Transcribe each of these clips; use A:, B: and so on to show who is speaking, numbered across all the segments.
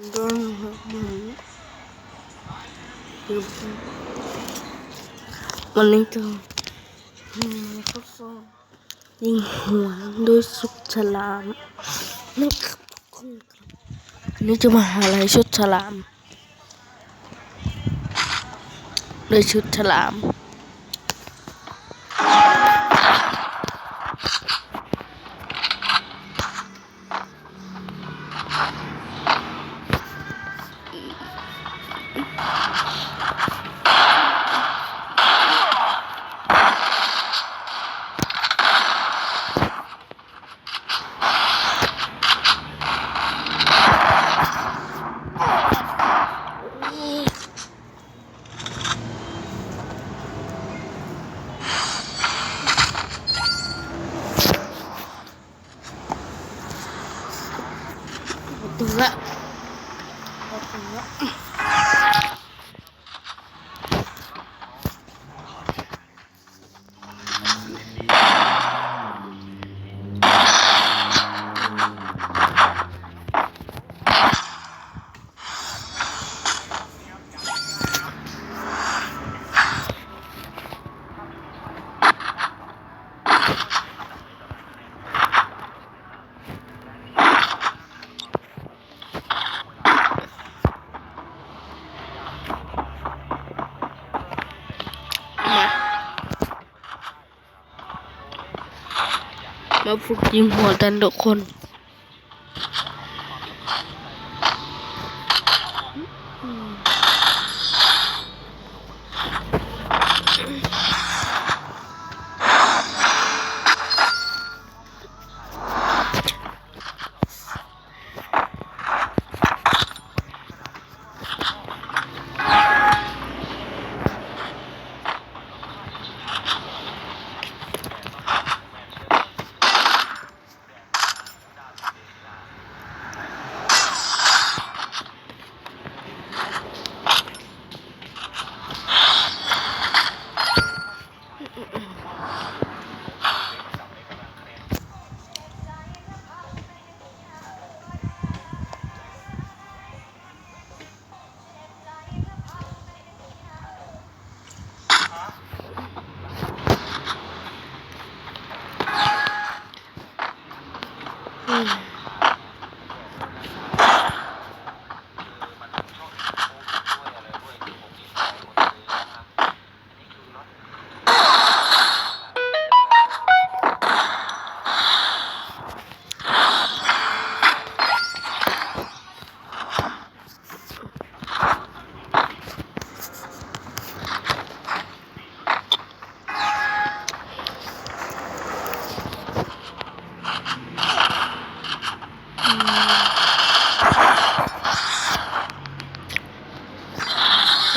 A: มันนี้จะมาทดสอบยิงหัวด้วยสุกฉลามนะครับทุกคนครับนนี้จะมาหาอะไรชุดฉลามด้วยชุดฉลาม ถึงล มามาฝึกยิงหัวกันทุกคน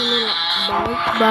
A: นี่แ